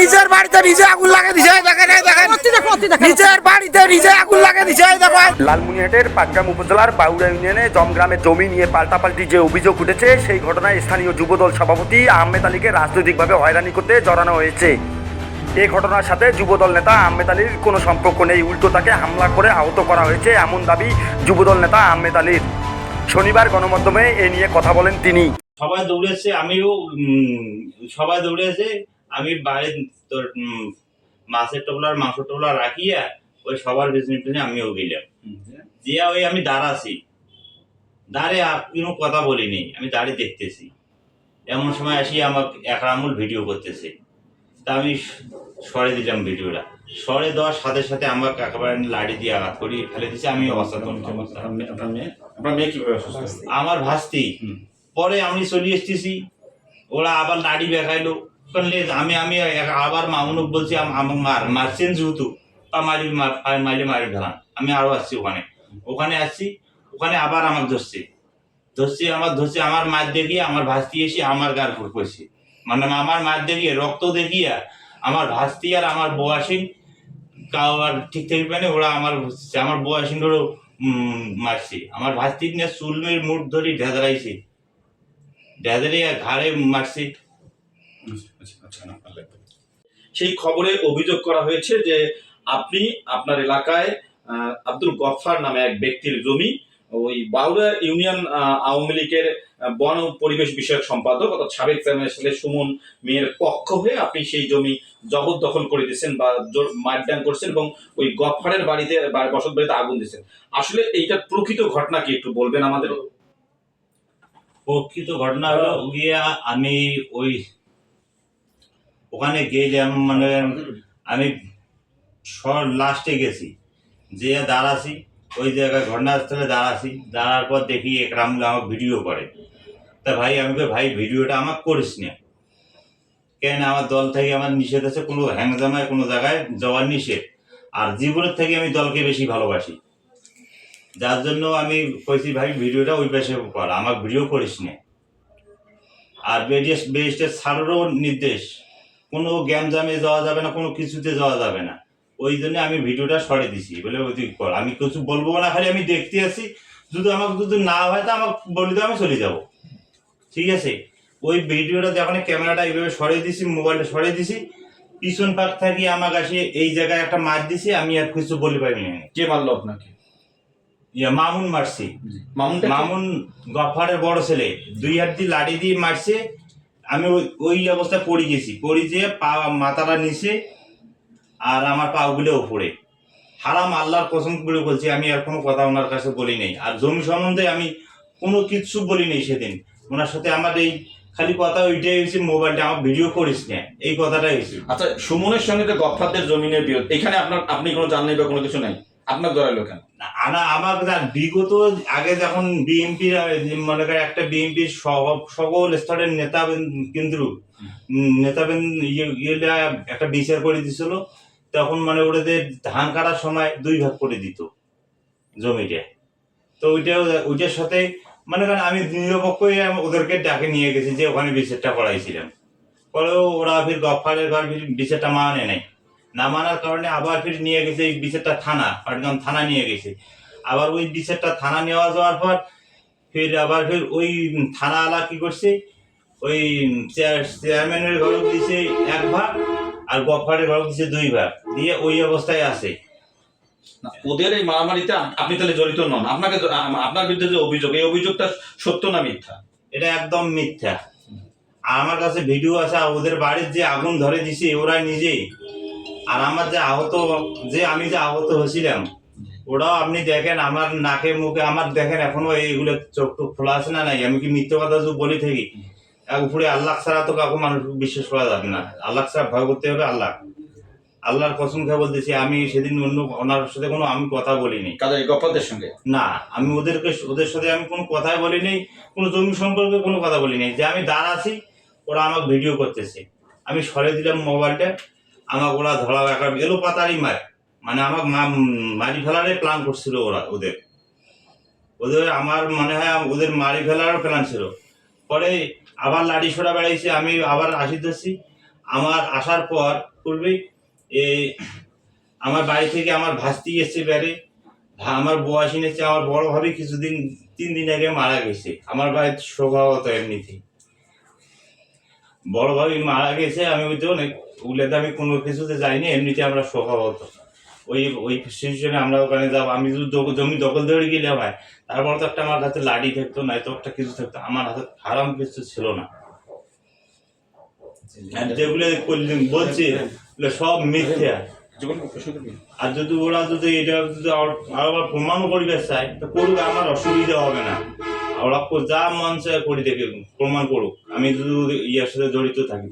নিজের বাড়িতে নিজে আগুন লাগিয়ে দিছে দেখেন এই দেখেন। নিজের বাড়িতে নিজে আগুন লাগিয়ে দিছে এই দেখো। লালমনিহাটের পাটগ্রাম উপজেলার বাউড়া ইউনিয়নে জমগ্রামের জমি নিয়ে পাল্টাপাল্টি যে অভিযোগ উঠেছে সেই ঘটনায় স্থানীয় যুবদল সভাপতি আহমেদ আলীকে রাজনৈতিকভাবে হয়রানি করতে জড়ানো হয়েছে। এই ঘটনার সাথে যুবদল নেতা আহমেদ আলীর কোনো সম্পর্ক নেই। উল্টো তাকে হামলা করে আহত করা হয়েছে এমন দাবি যুবদল নেতা আহমেদ আলীর। শনিবার গণমাধ্যমে এ নিয়ে কথা বলেন তিনি। সবাই দৌড়েছে আমিও সবাই দৌড়েছে। আমি বাইরে তোর মাছের টোপলার মাংস টোপলা রাখিয়া ওই সবার পিছনে পিছনে আমিও গেলাম দিয়া ওই আমি দাঁড়াছি। দাঁড়ে আর কোনো কথা বলিনি আমি দাঁড়িয়ে দেখতেছি। এমন সময় আসি আমাকে একরামুল ভিডিও করতেছে। তা আমি সরে দিলাম ভিডিওটা সরে দেওয়ার সাথে সাথে আমাকে একেবারে লাড়ি দিয়ে আঘাত করি ফেলে দিছে আমি অসুস্থ? আমার ভাস্তি। পরে আমি চলে এসতেছি ওরা আবার নাড়ি দেখাইলো আমি আমি আবার মামুনুক বলছি আম- মার মারছেন যেহেতু তা মারি মার- মারি মারি ফেলান। আমি আরও আসছি ওখানে। ওখানে আসছি ওখানে আবার আমাকে ধরছে। ধরছে আমার ধরছে আমার মার দেখিয়ে আমার ভাস্তি এসে আমার গার ফুট করছে মানে আমার মার দেখিয়ে রক্ত দেখিয়ে আমার ভাস্তি আর আমার বয়াসিন কাউ আর ঠিক ঠিক মানে ওরা আমার আমার বয়াসিন ধরো মারছে। আমার ভাস্তি নিয়ে চুলমের মুঠ ধরে ঢেদরাইছে। ঢেদরে ঘাড়ে মারছে আচ্ছা, আচ্ছা, না, ভালো লাগবে। সেই খবরে অভিযোগ করা হয়েছে যে আপনি আপনার এলাকায় আব্দুল গফফার নামে এক ব্যক্তির জমি, ওই বাউরা ইউনিয়ন আওয়ামী লীগের বন পরিবেশ বিষয়ক সম্পাদক অর্থাৎ সাবেক চেয়ারম্যান ছেলে সুমন মেয়ের পক্ষ হয়ে আপনি সেই জমি জবরদখল করে দিয়েছেন বা মারডান করছেন এবং ওই গফারের বাড়িতে বসত বাড়িতে আগুন দিয়েছেন। আসলে এইটার প্রকৃত ঘটনা কি একটু বলবেন আমাদের? প্রকৃত ঘটনা হলো গিয়া আমি ওই ওখানে গেলাম মানে আমি লাস্টে গেছি। যে দাঁড়াছি ওই জায়গায় ঘটনাস্থলে দাঁড়াছি। দাঁড়ার পর দেখি একরামুল আমার ভিডিও করে। তা ভাই আমি ভাই ভিডিওটা আমার করিস না। কেন আমার দল থেকে আমার নিষেধ আছে? কোনো হ্যাংজামায় কোনো জায়গায় যাওয়ার নিষেধ। আর জীবনের থেকে আমি দলকে বেশি ভালোবাসি। যার জন্য আমি কইছি ভাই ভিডিওটা ওই পাশে কর আমার ভিডিও করিস না। আর বেরিয়ে বেরিস্টের ছাড়েরও নির্দেশ। কোনো জ্ঞান জামে যাওয়া যাবে না কোনো কিছুতে যাওয়া যাবে না। ওই জন্য আমি ভিডিওটা সরে দিছি বলে তুই কর। আমি কিছু বলব না খালি আমি দেখতে আসি। যদি আমাকে যদি না হয় তো আমাকে বলি তো আমি চলে যাব। ঠিক আছে? ওই ভিডিওটা যখন ক্যামেরাটা এইভাবে সরিয়ে দিছি মোবাইলটা সরিয়ে দিছি। পিছন পাক থাকি আমার কাছে এই জায়গায় একটা মার দিছি আমি আর কিছু বলি পাইনি কে মারলো আপনাকে? ইয়া মামুন মারছি। মামুনটা কে? মামুন গফারের বড় ছেলে। দুই হাত দিয়ে লাড়ি দিয়ে মারছে। আমি ওই ওই অবস্থায় পড়ে গেছি। পড়ে যেয়ে পা, মাথাটা নিচে আর আমার পাগুলো ওপরে হারাম আল্লাহর কসম করে বলছি, আমি আর কোনো কথা ওনার কাছে বলি নাই। আর জমি সম্বন্ধে আমি কোনো কিছু বলি নাই সেদিন। ওনার সাথে আমার এই খালি কথা ওইটাই হয়েছে, মোবাইলটা আমার ভিডিও করিস না। এই কথাটাই হয়েছে। আচ্ছা সুমনের সঙ্গে যে গফফারদের জমিনের বিরোধ, এখানে আপনার, আপনি কোনো জান নেই বা কোনো কিছু নাই? আপনার জড়াইলো কেন? আনা আমার যা- বিগত আগে যখন বিএনপি মনে করে একটা বিএনপির সকল স্তরের নেতা কিন্তু নেতা ইয়েটা একটা বিচার করে দিছিল তখন মানে ওদের ধান কাটার সময় দুই ভাগ করে দিত জমিটা তো ওইটাও ওইটার সাথে মানে করেন আমি নিরপেক্ষই ওদেরকে ডাকে নিয়ে গেছি যে ওখানে বিচারটা করাইছিলাম। পরে ওরা ফির গফারের ঘর বিচারটা মানে নাই। না মানার কারণে আবার ফির নিয়ে গেছে এই বিচারটা থানা পাটগ্রাম থানা নিয়ে গেছে। আবার ওই বিচারটা থানা নেওয়া যাওয়ার পর ফির আবার ফির ওই থানাওয়ালা কি করছে ওই চেয়ারম্যানের ঘর দিছে এক ভাগ আর গফারের ঘর দিছে দুই ভাগ দিয়ে ওই অবস্থায় আছে। ওদের এই মারামারিতে আপনি তাহলে জড়িত নন। আপনাকে আপনার বিরুদ্ধে যে অভিযোগ এই অভিযোগটা সত্য না মিথ্যা? এটা একদম মিথ্যা। আর আমার কাছে ভিডিও আছে ওদের বাড়ির যে আগুন ধরে দিছে ওরা নিজেই। আর আমার যে আহত যে আমি যে আহত হয়েছিলাম ওরাও আপনি দেখেন আমার নাকে মুখে আমার দেখেন এখনও এইগুলো চোখ টোক খোলা আছে না নাই? আমি কি মিথ্যে কথা বলি থাকি? উপরে আল্লাহ ছাড়া তো কাউকে মানুষ বিশ্বাস করা যাবে না। আল্লাহ ছাড়া ভয় করতে হবে আল্লাহ। আল্লাহর কসম খেয়ে বলতেছি আমি সেদিন অন্য ওনার সাথে কোনো আমি কথা বলিনি। কাদের গফফারদের সঙ্গে? না আমি ওদেরকে ওদের সাথে আমি কোনো কথাই বলি নাই কোনো জমি সম্পর্কে কোনো কথা বলি নাই যে আমি দাঁড়াছি ওরা আমাকে ভিডিও করতেছে। আমি সরে দিলাম মোবাইলটা আমাকে ওরা ধরা একটা এলো পাতারি মার। মানে আমাকে মারি ফেলারই প্ল্যান করছিল ওরা, ওদের। ওদের আমার মনে হয় ওদের মারি ফেলারও প্ল্যান ছিল। পরে আবার লাড়ি ছোড়া বেড়াইছে, আমি আবার আসি ধরছি। আমার আসার পর পূর্বেই এই আমার বাড়ি থেকে আমার ভাস্তি এসছে বেড়ে। আমার বয়স এনেছে আমার বড় ভাবি কিছুদিন তিন দিন আগে মারা গেছে। আমার বাড়ির স্বভাবত এমনিতেই। বড় ভাবি মারা গেছে, আমি ওই অনেক উলেতে আমি কোনো কিছুতে যাইনি, এমনিতে আমরা স্বভাবত ওই ওই সিচুয়েশনে আমরা ওখানে যাব, আমি যদি জমি দখল ধরে গেলাম হয়, তারপর তো একটা আমার হাতে লাঠি থাকতো না তো একটা কিছু থাকতো, আমার হাতে হারাম কিছু ছিল না। যেগুলো বলছি সব মিথ্যা। আর যদি ওরা যদি এটা যদি আবার প্রমাণ করিবে চায় তো করুক, আমার অসুবিধা হবে না। ওরা যা মন চায় করি দেখে প্রমাণ করুক। আমি যদি ইয়ার সাথে জড়িত থাকি